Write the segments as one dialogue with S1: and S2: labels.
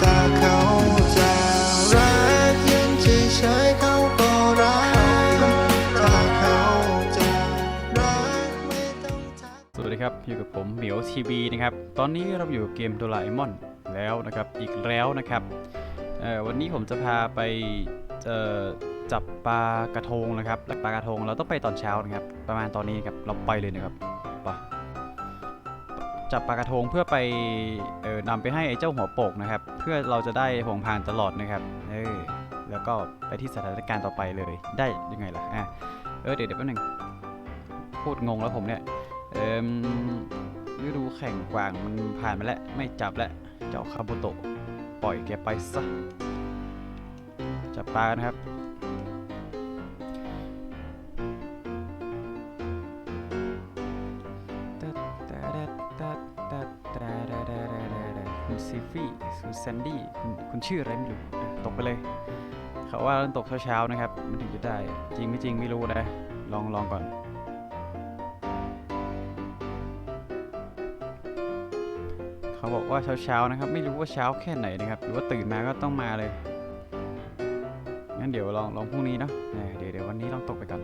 S1: ถ้าเขาจะรักยืนเฉยๆเขาก็รักถ้าเขาจะรักไม่ต้องทัก
S2: สวัสดีครับ อยู่กับผมเหมียวทีวีนะครับ ตอนนี้เราอยู่กับเกมโดราเอมอนแล้วนะครับ อีกแล้วนะครับวันนี้ผมจะพาไปจับปลากระทงนะครับและปลากระทงเราต้องไปตอนเช้านะครับ ประมาณตอนนี้ครับ เราไปเลยนะครับไป จับปลากระทงเพื่อไปเออนำไปให้ไอ้เจ้าหัวโปกนะครับ เพื่อเราจะได้ผงผ่านตลอดนะครับเออแล้วก็ไปที่สถานการณ์ต่อไปเลยได้ยังไงล่ะอะเออเดี๋ยวเดี๋ยวแป๊บนึงพูดงงแล้วผมเนี่ยเอ่มฤดูแข่งกวางมันผ่านมาแล้วไม่จับแล้วเจ้าคาบุโตะปล่อยแกไปซะจับปลานะครับ แซนดี้คุณคุณชื่ออะไรไม่รู้อะตกไปเลยเขาว่าต้องตกเช้าๆนะครับ มันถึงจะได้ จริงไม่จริงไม่รู้นะ ลองลองก่อน เขาบอกว่าเช้าๆนะครับ ไม่รู้ว่าเช้าแค่ไหนนะครับ หรือว่าตื่นมาก็ต้องมาเลย งั้นเดี๋ยวลองลองพรุ่งนี้เนาะเออเดี๋ยวเดี๋ยววันนี้ลองตกไปก่อน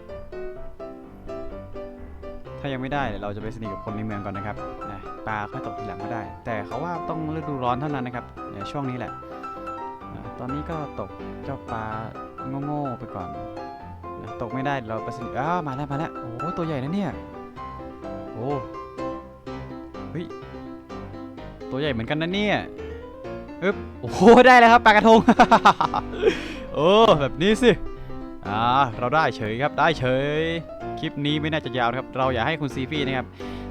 S2: ถ้ายังไม่ได้เดี๋ยวเราจะไปสนิทกับคนในเมืองก่อนนะครับนะปลาค่อยตกทีหลังก็ได้ แต่เขาว่าต้องฤดูร้อนเท่านั้นนะครับ เนี่ยช่วงนี้แหละ ตอนนี้ก็ตกเจ้าปลาโง่ๆไปก่อน ตกไม่ได้เดี๋ยวเราไปสนิทอ้าวมาแล้วมาแล้วโอ้ตัวใหญ่นะเนี่ยโอ้เฮ้ยตัวใหญ่เหมือนกันนะเนี่ยอึ๊บโอ้โหได้แล้วครับปลากระทงโอ้แบบนี้สิอ่าเราได้เฉยครับได้เฉย คลิปนี้ไม่น่าจะยาวนะครับ เราอยากให้คุณซีฟี่นะครับ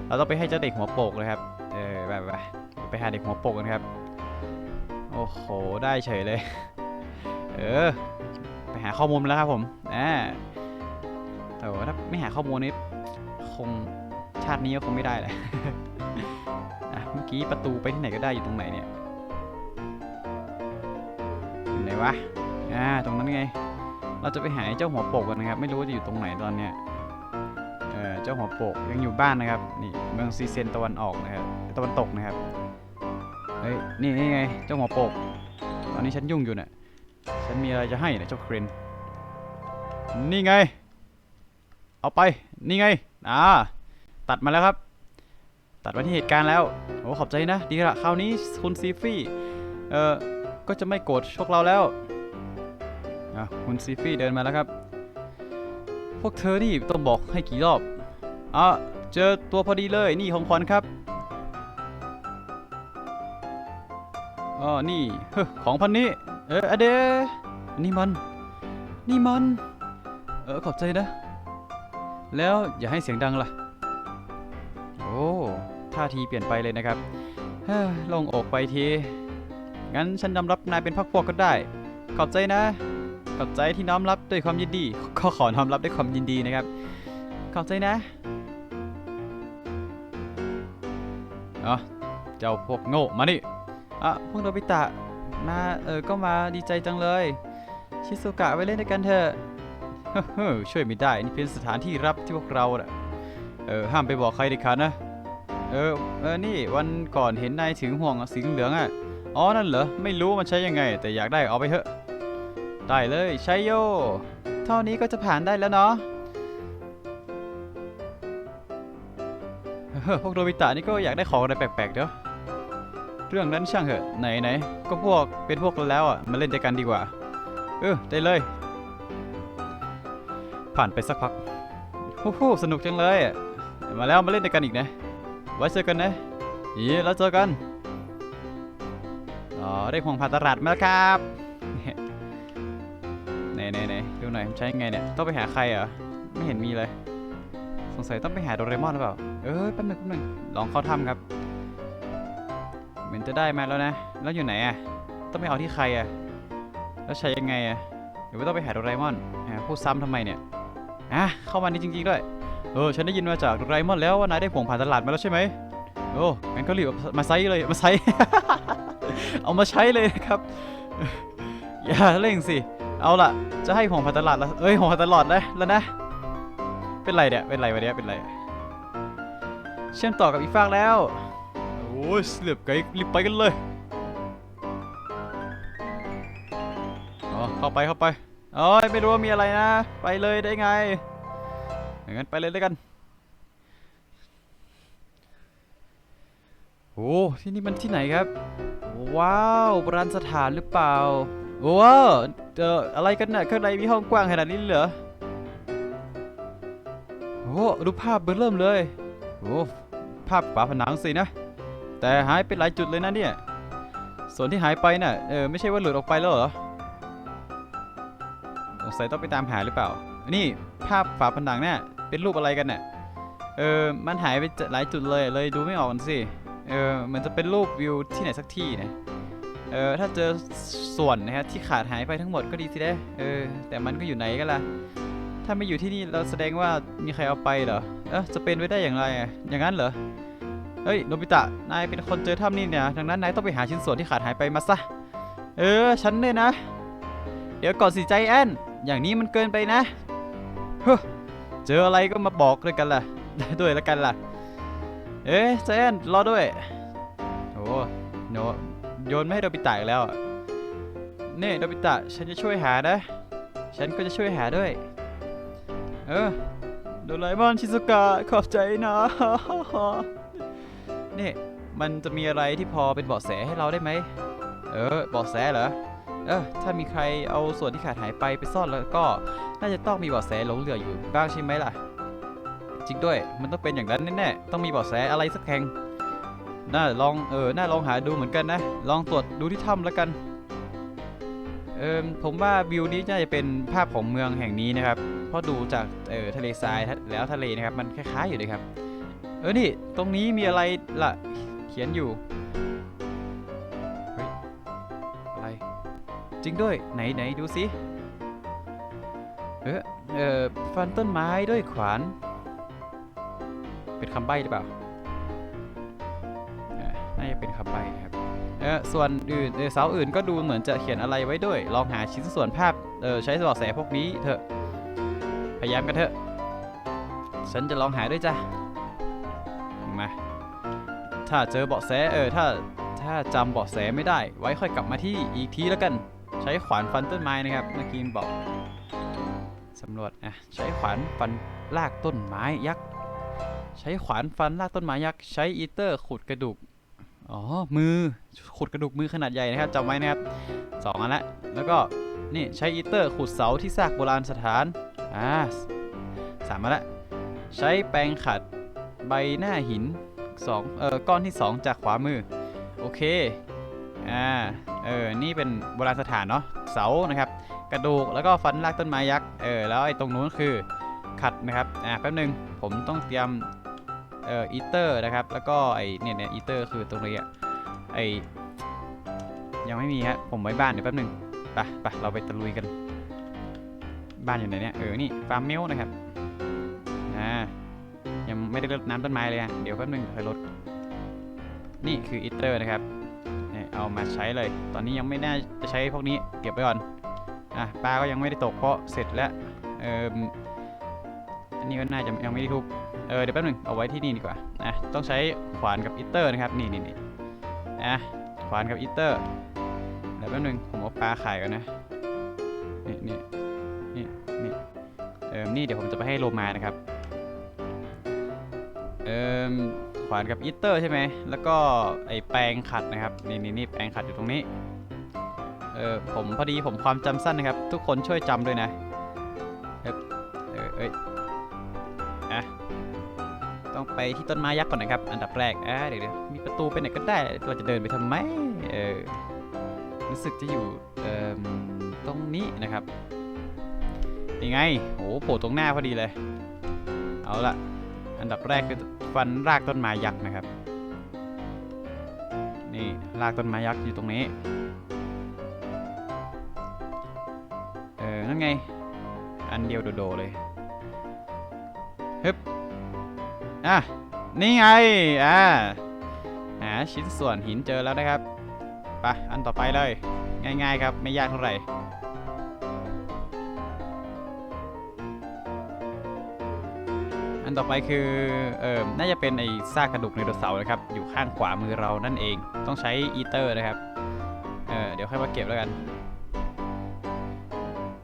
S2: เราต้องไปให้เจ้าเด็กหัวโปกเลยครับ เออไปไปไปหาเด็กหัวโปกกันครับ อ้โห ได้เฉยเลย เออ ไปหาข้อมูลแล้วครับผมอ่าแต่ว่าถ้าไม่หาข้อมูลนี้คงชาตินี้ก็คงไม่ได้แหละอะเมื่อกี้ประตูไปที่ไหนก็ได้อยู่ตรงไหนเนี่ยอยู่ไหนวะ อ่า ตรงนั้นไง เราจะไปหาเจ้าหัวโปกกันนะครับ ไม่รู้ว่าจะอยู่ตรงไหนตอนเนี้ย เออ เจ้าหัวโปกยังอยู่บ้านนะครับ นี่เมืองซีเซนตะวันออกนะครับ ตะวันตกนะครับ เฮ้ย นี่นี่ไง เจ้าหัวโปก ตอนนี้ฉันยุ่งอยู่เนี่ย ฉันมีอะไรจะให้นะเจ้าครินนี่ไง เอาไป นี่ไง อ่า ตัดมาแล้วครับ ตัดมาที่เหตุการณ์แล้ว โอ้ขอบใจนะ ดีละคราวนี้คุณซีฟี่ เอ่อ ก็จะไม่โกรธพวกเราแล้วอะคุณซีฟี่เดินมาแล้วครับ พวกเธอนี่ต้องบอกให้กี่รอบอะเจอตัวพอดีเลย นี่ของขวัญครับ นี่เฮ้ของพันนี้ เอออเดนี่มัน นี่มัน เออขอบใจนะ แล้วอย่าให้เสียงดังล่ะ โอ้ท่าทีเปลี่ยนไปเลยนะครับเฮ้ลงอกไปที งั้นฉันยอมรับนายเป็นพักพวกก็ได้ ขอบใจนะ ขอบใจที่น้อมรับด้วยความยินดี ก็ขอน้อมรับด้วยความยินดีนะครับ ขอบใจนะอ๋อเจ้าพวกโง่ มานี่ อะพวกโนบิตะมาเออก็มาดีใจจังเลย ชิซุกะไปเล่นด้วยกันเถอะช่วยไม่ได้ นี่เป็นสถานที่รับที่พวกเราน่ะเออห้ามไปบอกใครเด็ดขาดนะ เออเออนี่วันก่อนเห็นนายถึงห่วงสีเหลืองอะอ๋อนั่นเหรอไม่รู้มันใช้ยังไง แต่อยากได้เอาไปเถอะ ได้เลยใช้โย เท่านี้ก็จะผ่านได้แล้วเนาะเฮ้พวกโดบิตะนี่ก็อยากได้ของอะไรแปลกๆเด้อ เรื่องนั้นช่างเถอะไหนไหนก็พวกเป็นพวกเราแล้วอะมาเล่นด้วยกันดีกว่า เออได้เลย ผ่านไปสักพักโอ้โหสนุกจังเลยอะมาแล้วมาเล่นด้วยกันอีกนะไว้เจอกันนะอีแล้วเจอกันอ๋อได้ห่วงผ่านตลาดมาแล้วครับไหนไหนไหนดูหน่อยใช้ยังไงเนี่ยต้องไปหาใครเหรอไม่เห็นมีเลย สงสัยต้องไปหาโดเรมอนหรือเปล่าเออแป๊บนึงแป๊บนึงลองเข้าถ้ำครับ เหมือนจะได้มาแล้วนะ แล้วอยู่ไหนอะต้องไปเอาที่ใครอะแล้วใช้ยังไงอะหรือว่ต้องไปหาโดเรมอนอ่าพูดซ้ำทำไมเนี่ยอะเข้ามานี่จริงๆด้วย เออ ฉันได้ยินมาจากโดเรมอนแล้วว่านายได้ผงผ่านตลาดมาแล้วใช่ไหมโอ้งั้นก็รีบมาไซส์เลย มาไซส์เอามาใช้เลยนะครับ อย่าเร่งสิ เอาล่ะ จะให้ของผ่านตลาดแล้วเอ้ยของผ่านตลอดแล้วแล้วนะ เป็นไรเนี่ย เป็นไรวะเนี่ยเป็นไร เชื่อมต่อกับอีฟากแล้ว อ้ยเสือบไกลรีบไปกันเลยอ๋อเข้าไปเข้าไปโอ้ยไม่รู้ว่ามีอะไรนะ ไปเลยได้ไงอย่างนั้นไปเลยด้วยกันโอ้ที่นี่มันที่ไหนครับ ว้าวโบราณสถานหรือเปล่าว้าวเจออะไรกันน่ะข้างในมีห้องกว้างขนาดนี้เลยเหรอโอ้ดูภาพเบอร์เริ่มเลยโอ้ภาพฝาผนังสินะ แต่หายไปหลายจุดเลยนะเนี่ย ส่วนที่หายไปน่ะเออไม่ใช่ว่าหลุดออกไปแล้วเหรอสงสัยต้องไปตามหาหรือเปล่า นี่ภาพฝาผนังเนี่ยเป็นรูปอะไรกันเนี่ยเออมันหายไปหลายจุดเลยเลยดูไม่ออกสิเออมันจะเป็นรูปวิวที่ไหนสักที่นะเออถ้าเจอส่วนนะฮะที่ขาดหายไปทั้งหมดก็ดีสิเด้เออแต่มันก็อยู่ไหนกันล่ะถ้าไม่อยู่ที่นี่เราแสดงว่ามีใครเอาไปเหรอเออจะเป็นไปได้อย่างไรอย่างนั้นเหรอ เฮ้ยโนบิตะ นายเป็นคนเจอถ้ำนี่เนี่ย ดังนั้นนายต้องไปหาชิ้นส่วนที่ขาดหายไปมาซะ เออ ฉันเนี่ยนะ เดี๋ยวก่อนสิใจแอน อย่างนี้มันเกินไปนะ เฮ้เจออะไรก็มาบอกด้วยกันล่ะ ด้วยแล้วกันล่ะ เอ๊ะใจแอนรอด้วย โอ้โนโยนไม่ให้โนบิตะอีกแล้วอะนี่โนบิตะ ฉันจะช่วยหานะ ฉันก็จะช่วยหาด้วย เออโดราเอมอนชิซุกะขอบใจนะ นี่มันจะมีอะไรที่พอเป็นเบาะแสให้เราได้ไหม เออเบาะแสเหรอ เออถ้ามีใครเอาส่วนที่ขาดหายไปไปซ่อนแล้วก็น่าจะต้องมีเบาะแสหลงเหลืออยู่บ้างใช่ไหมล่ะ จริงด้วย มันต้องเป็นอย่างนั้นแน่ๆ ต้องมีเบาะแสอะไรสักแห่ง น่าลองเออ น่าลองหาดูเหมือนกันนะ ลองตรวจดูที่ถ้ำแล้วกัน เออผมว่าวิวนี้น่าจะเป็นภาพของเมืองแห่งนี้นะครับ เพราะดูจากเออทะเลทรายแล้วทะเลนะครับมันคล้ายๆอยู่เลยครับ เออนี่ ตรงนี้มีอะไรล่ะ เขียนอยู่ เฮ้ย อะไร จริงด้วย ไหนไหนดูสิ เออเออฟันต้นไม้ด้วยขวาน เป็นคำใบ้หรือเปล่าน่าจะเป็นคำใบ้นะครับ เออส่วนอื่น เออเสาอื่นก็ดูเหมือนจะเขียนอะไรไว้ด้วย ลองหาชิ้นส่วนภาพ เออใช้เบาะแสพวกนี้เถอะ พยายามกันเถอะ ฉันจะลองหาด้วยจ้ะ มถ้าเจอเบาะแสเออถ้าถ้าจำเบาะแสไม่ได้ ไว้ค่อยกลับมาที่อีกทีแล้วกัน ใช้ขวานฟันต้นไม้นะครับเมื่อกี้บอกสำรวจอะใช้ขวานฟันลากต้นไม้ยักษ์ใช้ขวานฟันลากต้นไม้ยักษ์ใช้อีเตอร์ขุดกระดูกอ๋อมือขุดกระดูกมือขนาดใหญ่นะครับจำไว้นะครับสองอันละแล้วก็นี่ใช้อีเตอร์ขุดเสาที่ซากโบราณสถานอ่าสามอันละใช้แปรงขัด ใบหน้าหินสองเออก้อนที่ 2 จากขวามือ โอเค อ่า เออ นี่เป็นโบราณสถานเนาะ เสา นะครับ กระดูก แล้วก็ฟันรากต้นไม้ยักษ์ เออ แล้วไอ้ตรงนู้นคือขัดนะครับ อ่า แป๊บนึง ผมต้องเตรียม เอ่อ อีเตอร์นะครับ แล้วก็ไอ้เนี่ยเนี่ยอีเตอร์คือตรงนี้อะไอ้ยังไม่มีฮะผมไว้บ้านเดี๋ยวแป๊บนึง ไปไปเราไปตะลุยกัน บ้านอยู่ไหนเนี่ย เออ นี่ ฟาร์มเมลนะครับ ยังไม่ได้รดน้ำต้นไม้เลยฮะเดี๋ยวแป๊บนึงค่อยรดนี่คืออีเตอร์นะครับเนี่ยเอามาใช้เลย ตอนนี้ยังไม่น่าจะใช้พวกนี้เก็บไว้ก่อนอะปลาก็ยังไม่ได้ตกเพราะเสร็จแล้วเอออันนี้ก็น่าจะยังไม่ได้ทุบเออเดี๋ยวแป๊บนึงเอาไว้ที่นี่ดีกว่าอะต้องใช้ขวานกับอีเตอร์นะครับนี่นี่นี่อะขวานกับอีเตอร์เดี๋ยวแป๊บนึงผมเอาปลาขายก่อนนะนี่นี่นี่นี่เออนี่เดี๋ยวผมจะไปให้โลมานะครับ เอ่มขวานกับอีเตอร์ใช่ไหม แล้วก็ไอแปรงขัดนะครับ นี่นี่นี่แปรงขัดอยู่ตรงนี้ เออผมพอดีผมความจำสั้นนะครับ ทุกคนช่วยจำด้วยนะเอบเออเอ้ยอะต้องไปที่ต้นไม้ยักษ์ก่อนนะครับ อันดับแรกอะเดี๋ยวเดี๋ยวมีประตูไปไหนก็ได้เราจะเดินไปทำไม เออ รู้สึกจะอยู่ เอ่มตรงนี้นะครับนี่ไงโอ้โหโผล่ตรงหน้าพอดีเลย เอาละ อันดับแรกคือฟันรากต้นไม้ยักษ์นะครับ นี่รากต้นไม้ยักษ์อยู่ตรงนี้ เออ นั่นไง อันเดียวโดดๆเลยฮึบอะ นี่ไง อ่า หาชิ้นส่วนหินเจอแล้วนะครับ ไป อันต่อไปเลย ง่ายๆครับ ไม่ยากเท่าไหร่ ต่อไปคือเอ่อน่าจะเป็นไอ้ซากกระดูกไดโนเสาร์นะครับ อยู่ข้างขวามือเรานั่นเอง ต้องใช้อีเตอร์นะครับ เออเดี๋ยวค่อยมาเก็บแล้วกัน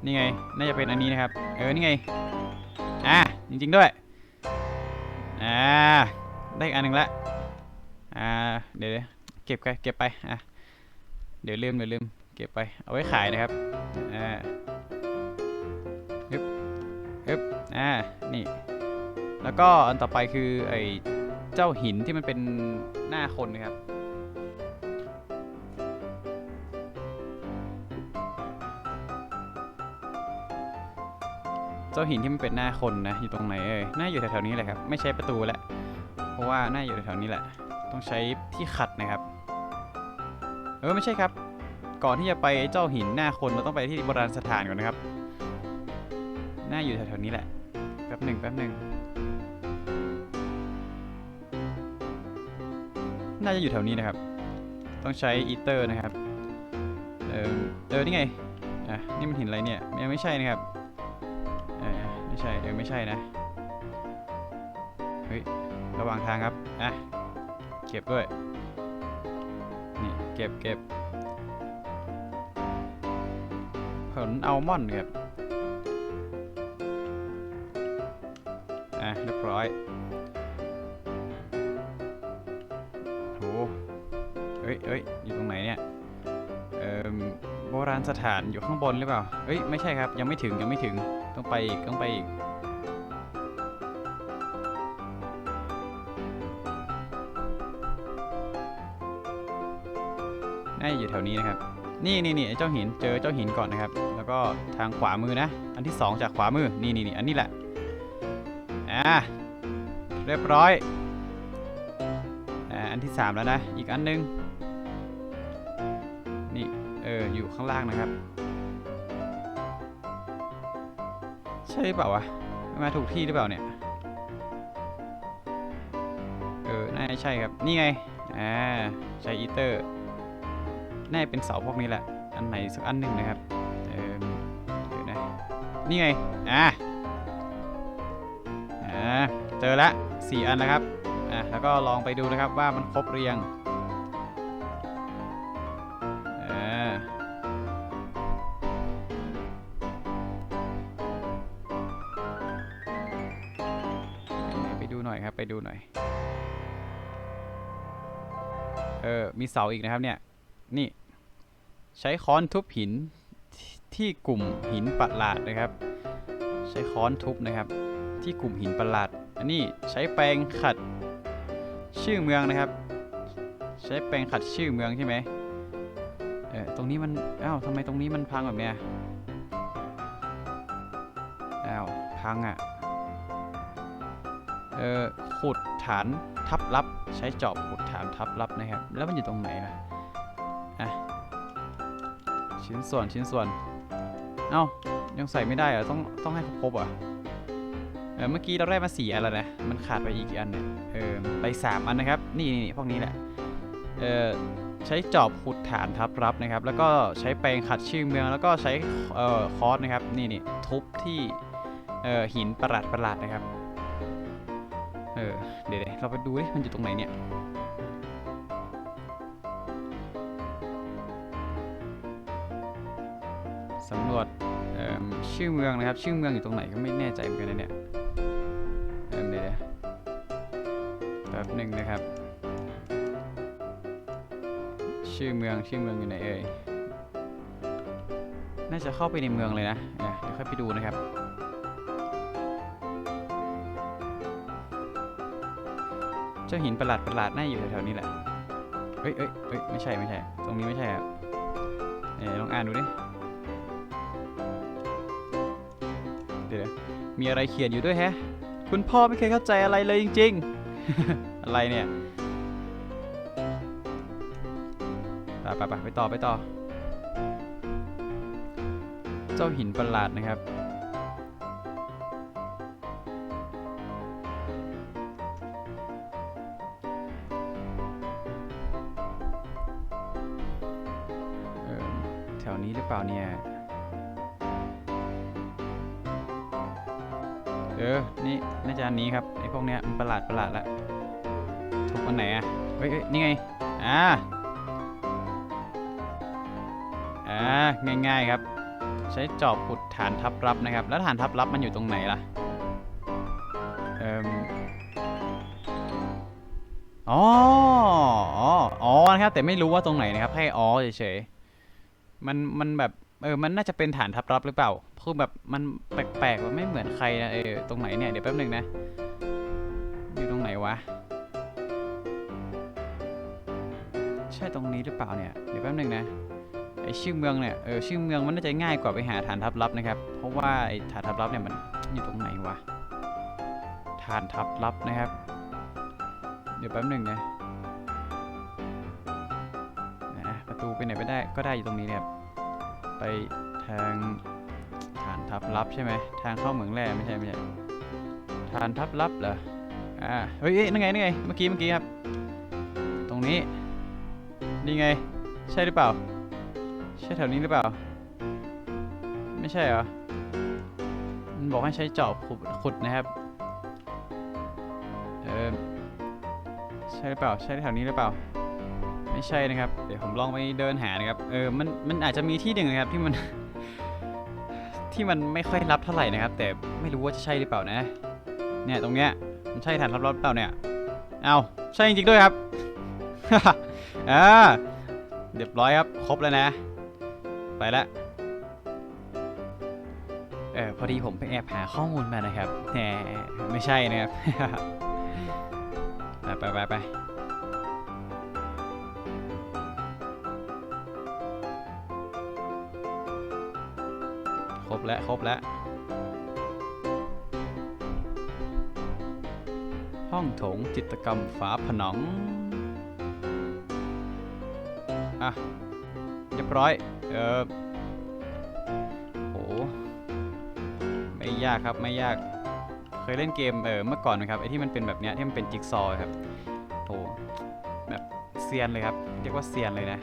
S2: นี่ไง น่าจะเป็นอันนี้นะครับ เออ นี่ไง อะจริง ๆ ด้วย อ่า ได้อันหนึ่งละ อ่า เดี๋ยวเก็บไป เก็บไป อะ เดี๋ยวลืม เดี๋ยวลืม เก็บไป เอาไว้ขายนะครับ อ่าฮึบฮึบอ่า นี่ แล้วก็อันต่อไปคือไอ้เจ้าหินที่มันเป็นหน้าคนนะครับ เจ้าหินที่มันเป็นหน้าคนนะอยู่ตรงไหนเอ่ยหน่าอยู่แถวๆนี้แหละครับ ไม่ใช่ประตูแหละ เพราะว่าหน่าอยู่แถวๆนี้แหละ ต้องใช้ที่ขัดนะครับ เออไม่ใช่ครับ ก่อนที่จะไปเจ้าหินหน้าคนเราต้องไปที่โบราณสถานก่อนนะครับ หน่าอยู่แถวๆนี้แหละแป๊บหนึ่งแป๊บหนึ่ง น่าจะอยู่แถวนี้นะครับ ต้องใช้อีเตอร์นะครับ เออเออนี่ไง อะ นี่มันหินอะไรเนี่ยยังไม่ใช่นะครับเออไม่ใช่เออไม่ใช่นะ เฮ้ย ระหว่างทางครับ อะ เก็บด้วย นี่ เก็บเก็บผลอัลมอนด์ครับ อะ เรียบร้อย ยเอ้ยอยู่ตรงไหนเนี่ยเอ่อโบราณสถานอยู่ข้างบนหรือเปล่าเอ้ยไม่ใช่ครับยังไม่ถึงยังไม่ถึงต้องไปอีกต้องไปอีกน่าจะอยู่แถวนี้นะครับ นี่นี่นี่เจ้าหินเจอเจ้าหินก่อนนะครับ แล้วก็ทางขวามือนะ อันที่สองจากขวามือนี่นี่นี่อันนี้แหละอ่าเรียบร้อยอ่าอันที่สามแล้วนะ อีกอันหนึง ข้างล่างนะครับ ใช่หรือเปล่าวะมาถูกที่หรือเปล่าเนี่ย เออ น่าใช่ครับ นี่ไง อ่า ใช้อีเตอร์ น่าเป็นเสาพวกนี้แหละ อันไหนสักอันหนึ่งนะครับ เออเดี๋ยวนะ นี่ไง อ่า อ่า เจอละสี่อันแล้วครับ อะแล้วก็ลองไปดูนะครับว่ามันครบหรือยัง มีเสาอีกนะครับเนี่ยนี่ใช้ค้อนทุบหินที่กลุ่มหินประหลาดนะครับ ใช้ค้อนทุบนะครับ ที่กลุ่มหินประหลาด อันนี้ใช้แปรงขัดชื่อเมืองนะครับ ใช้แปรงขัดชื่อเมืองใช่ไหมเออตรงนี้มันอ้าวทำไมตรงนี้มันพังแบบเนี้ยอ้าวพังอะเออขุดฐาน ทับลับ ใช้จอบขุดฐานทับลับนะครับ แล้วมันอยู่ตรงไหนล่ะอะชิ้นส่วนชิ้นส่วน เอ้ายังใส่ไม่ได้เหรอต้องต้องให้ครบอะเออเมื่อกี้เราได้มาสี่อันแล้วนะมันขาดไปอีกกี่อันเนี่ยเออไปสามอันนะครับ นี่นี่พวกนี้แหละเออใช้จอบขุดฐานทับรับนะครับ แล้วก็ใช้แปรงขัดชื่อเมืองแล้วก็ใช้เอ่อคอร์สนะครับนี่นี่ทุบที่เอ่อหินประหลาดประหลาดนะครับ เออ เดี๋ยวเราไปดูดิมันอยู่ตรงไหนเนี่ย สำรวจชื่อเมืองนะครับ ชื่อเมืองอยู่ตรงไหนก็ไม่แน่ใจเหมือนกันนะเนี่ยเดี๋ยวแป๊บหนึ่งนะครับ ชื่อเมืองชื่อเมืองอยู่ไหนเอ่ย น่าจะเข้าไปในเมืองเลยนะเดี๋ยวค่อยไปดูนะครับ เจ้าหินประหลาดประหลาดน่าอยู่แถวๆนี้แหละเอ้ยเอ้ยเอ้ยไม่ใช่ไม่ใช่ ตรงนี้ไม่ใช่ครับเอ้ยลองอ่านดูดิเดี๋ยวนะมีอะไรเขียนอยู่ด้วยแฮะ คุณพ่อไม่เคยเข้าใจอะไรเลยจริง ๆ อะไรเนี่ยไปไปไปไปต่อไปต่อ เจ้าหินประหลาดนะครับ ถวนี้หรือเปล่าเนี่ย เออ นี่น่าจะอันนี้ครับไอ้พวกเนี้ยมันประหลาดประหลาดละทุกอันไหนอะเฮ้ยนี่ไง อ่า อ่า ง่ายๆครับ ใช้จอบขุดฐานทับรับนะครับ แล้วฐานทับรับมันอยู่ตรงไหนล่ะ เอ่มอ๋ออ๋อ อ๋อ นะครับ แต่ไม่รู้ว่าตรงไหนนะครับ ให้อ๋อเฉยๆ มันมันแบบเออมันน่าจะเป็นฐานทับรับหรือเปล่าคือแบบมันแปลกๆว่าไม่เหมือนใครนะเออตรงไหนเนี่ยเดี๋ยวแป๊บหนึ่งนะ อยู่ตรงไหนวะ ใช่ตรงนี้หรือเปล่าเนี่ยเดี๋ยวแป๊บหนึ่งนะไอชื่อเมืองเนี่ยเออชื่อเมืองมันน่าจะง่ายกว่าไปหาฐานทัพลับนะครับ เพราะว่าไอฐานทัพลับเนี่ยมันอยู่ตรงไหนวะฐานทัพลับนะครับ เดี๋ยวแป๊บหนึ่งนะ ไปไหนไปได้ก็ได้อยู่ตรงนี้นะครับไปทางฐานทัพลับใช่ไหมทางเข้าเหมืองแร่ไม่ใช่ไม่ใช่ฐานทัพลับเหรออ่าเฮ้ยเอ้ยนั่นไงนั่นไงเมื่อกี้เมื่อกี้ครับ ตรงนี้นี่ไง ใช่หรือเปล่า ใช่แถวนี้หรือเปล่า ไม่ใช่เหรอมันบอกให้ใช้จอบขุดขุดนะครับเออใช่หรือเปล่า ใช่แถวนี้หรือเปล่า ไม่ใช่นะครับ เดี๋ยวผมลองไปเดินหานะครับ เออ มัน มันอาจจะมีที่หนึ่งนะครับที่มัน ที่มันไม่ค่อยรับเท่าไหร่นะครับ แต่ไม่รู้ว่าจะใช่หรือเปล่านะ เนี่ยตรงเนี้ย มันใช่ฐานรับรถเปล่าเนี่ย เอาใช่จริงๆด้วยครับ อ่าเรียบร้อยครับ ครบแล้วนะ ไปละเออพอดีผมไปแอบหาข้อมูลมานะครับแหมไม่ใช่นะครับ ไปไปไป บแล้วครบแล้ว ห้องโถงจิตกรรมฝาผนัง อะเรียบร้อย เออโหไม่ยากครับไม่ยาก เคยเล่นเกมเออเมื่อก่อนนะครับไอที่มันเป็นแบบเนี้ยที่มันเป็นจิ๊กซอว์ครับโหแบบเซียนเลยครับเรียกว่าเซียนเลยนะ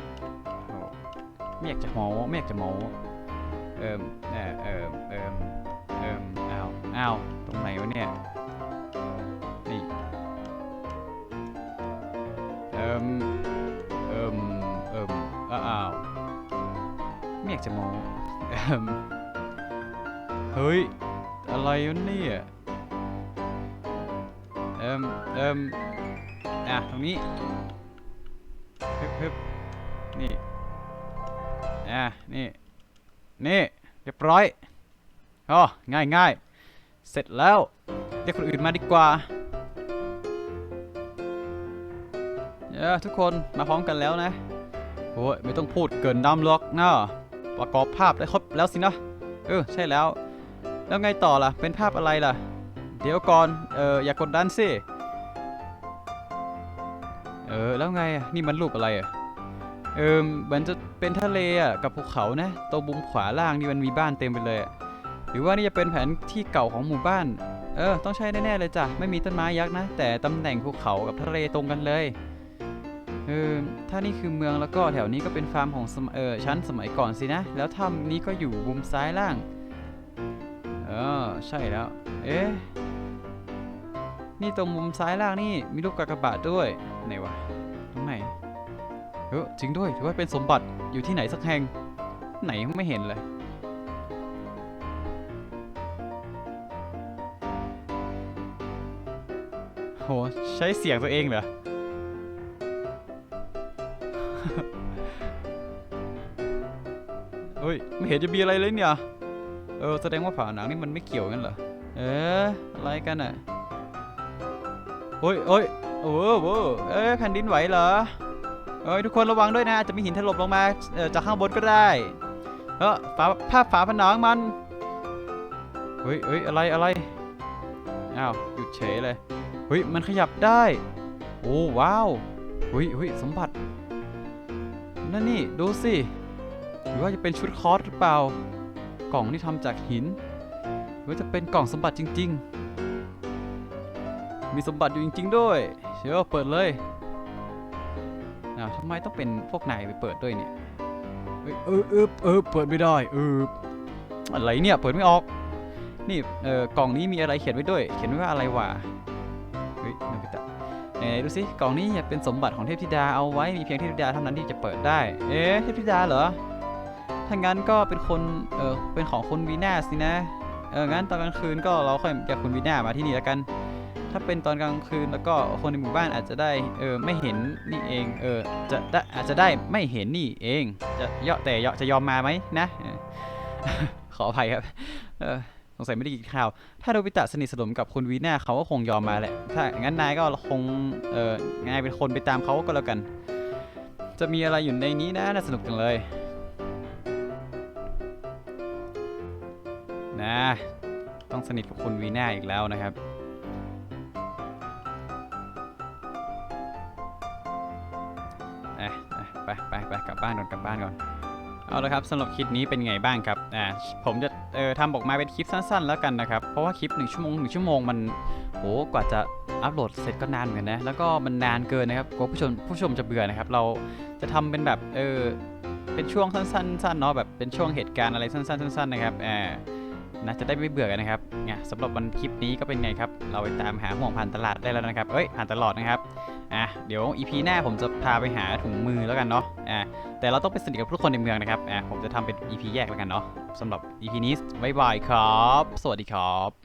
S2: ไม่อยากจะโม้ไม่อยากจะโม้เอิมเออ เอิมเอิมเอิมอ้าวอ้าวตรงไหนวะเนี่ย นี่ เอิมเอิมเอิมอ้าวไม่อยากจะโม้เอิมเฮ้ย อะไรวะเนี่ย เอิมเอิมอะ ตรงนี้ฮึบฮึบนี่ อะ นี่ นี่ เรียบร้อยอ๋อง่ายง่ายเสร็จแล้ว เรียกคนอื่นมาดีกว่าเออทุกคนมาพร้อมกันแล้วนะโอ้ยไม่ต้องพูดเกินดำหรอกนะประกอบภาพได้ครบแล้วสินะเออใช่แล้ว แล้วไงต่อล่ะ เป็นภาพอะไรล่ะ เดี๋ยวก่อน เอออย่ากกดดันสิ เออแล้วไงนี่มันรูปอะไรอะ เออเหมือนจะเป็นทะเลอะกับภูเขานะตรงมุมขวาล่างนี่มันมีบ้านเต็มไปเลยอะหรือว่านี่จะเป็นแผนที่เก่าของหมู่บ้าน เออ ต้องใช่แน่ๆเลยจ้ะ ไม่มีต้นไม้ยักษ์นะ แต่ตำแหน่งภูเขากับทะเลตรงกันเลย เออ ถ้านี่คือเมืองแล้วก็แถวนี้ก็เป็นฟาร์มของสมเออชั้นสมัยก่อนสินะ แล้วถ้ำนี้ก็อยู่มุมซ้ายล่าง เออ ใช่แล้ว เอ๊ะ นี่ตรงมุมซ้ายล่างนี่มีลูกกากบาทด้วย ไหนวะ เออจริงด้วยถือว่าเป็นสมบัติอยู่ที่ไหนสักแห่ง ไหนไม่เห็นเลย โห ใช้เสียงตัวเองเหรอ เฮ้ย ไม่เห็นจะมีอะไรเลยเนี่ย เออ แสดงว่าฝาหนังนี่มันไม่เกี่ยวกันเหรอ เอ๊ะอะไรกันอะโอ้ยโอ้ยโอ้โหโอ้โหเอ้ยแผ่นดินไหวเหรอ เอ้ยทุกคนระวังด้วยนะอาจจะมีหินถล่มลงมาจากข้างบนก็ได้เออฝาภาพฝาผนังมันเฮ้ยเฮ้ยอะไรอะไรอ้าวหยุดเฉยเลยเฮ้ยมันขยับได้โอ้ว้าวเฮ้ยเฮ้ยสมบัตินั่นนี่ดูสิหรือว่าจะเป็นชุดคอสหรือเปล่ากล่องที่ทำจากหินหรือว่าจะเป็นกล่องสมบัติจริง ๆ มีสมบัติอยู่จริง ๆ ด้วยเชียวเปิดเลย อ้าวทำไมต้องเป็นพวกนายไปเปิดด้วยเนี่ยเอ้ยเออเออเออเปิดไม่ได้เอออะไรเนี่ยเปิดไม่ออก นี่เออกล่องนี้มีอะไรเขียนไว้ด้วย เขียนไว้ว่าอะไรวะเฮ้ยนาบิตะไหนๆดูสิกล่องนี้เป็นสมบัติของเทพธิดาเอาไว้มีเพียงเทพธิดาเท่านั้นที่จะเปิดได้ เอ๊ะเทพธิดาเหรอถ้าถ้างั้นก็เป็นคนเออเป็นของคุณวีน่าสินะเอองั้นตอนกลางคืนก็เราค่อยจากคุณวีน่ามาที่นี่แล้วกัน ถ้าเป็นตอนกลางคืนแล้วก็คนในหมู่บ้านอาจจะได้เออไม่เห็นนี่เองเออจะได้อาจจะได้ไม่เห็นนี่เอง จะเยาะแต่เยาะจะยอมมาไหมนะออขออภัยครับเออสงสัยไม่ได้กินข้าว ถ้าโดบิตะสนิทสนมกับคุณวีน่าเขาก็คงยอมมาแหละ ถ้างั้นนายก็คงเออนายเป็นคนไปตามเขาก็แล้วกัน จะมีอะไรอยู่ในนี้นะน่าสนุกจังเลยนะต้องสนิทกับคุณวีน่าอีกแล้วนะครับ ไปไปไปกลับบ้านก่อนกลับบ้านก่อนเอาละครับสำหรับคลิปนี้เป็นไงบ้างครับอ่าผมจะเอ่อทำออกมาเป็นคลิปสั้น ๆ แล้วกันนะครับเพราะว่าคลิป1ชั่วโมง1ชั่วโมงมันโหกว่าจะอัปโหลดเสร็จก็นานเหมือนกันนะแล้วก็มันนานเกินนะครับกลัวผู้ชมผู้ชมจะเบื่อนะครับ เราจะทำเป็นแบบเออเป็นช่วงสั้นๆสั้นๆเนาะแบบเป็นช่วงเหตุการณ์อะไรสั้นๆสั้นๆนะครับอ่านะจะได้ไม่เบื่อกันนะครับเนี่ยสำหรับวันคลิปนี้ก็เป็นไงครับ เราไปตามหาห่วงผ่านตลาดได้แล้วนะครับ เอ้ยผ่านตลอดนะครับ อะเดี๋ยว EP หน้าผมจะพาไปหาถุงมือแล้วกันเนาะอะแต่เราต้องไปสนิทกับทุกคนในเมืองนะครับอะผมจะทำเป็น EP แยกแล้วกันเนาะสำหรับ EP นี้บ๊ายบายครับ สวัสดีครับ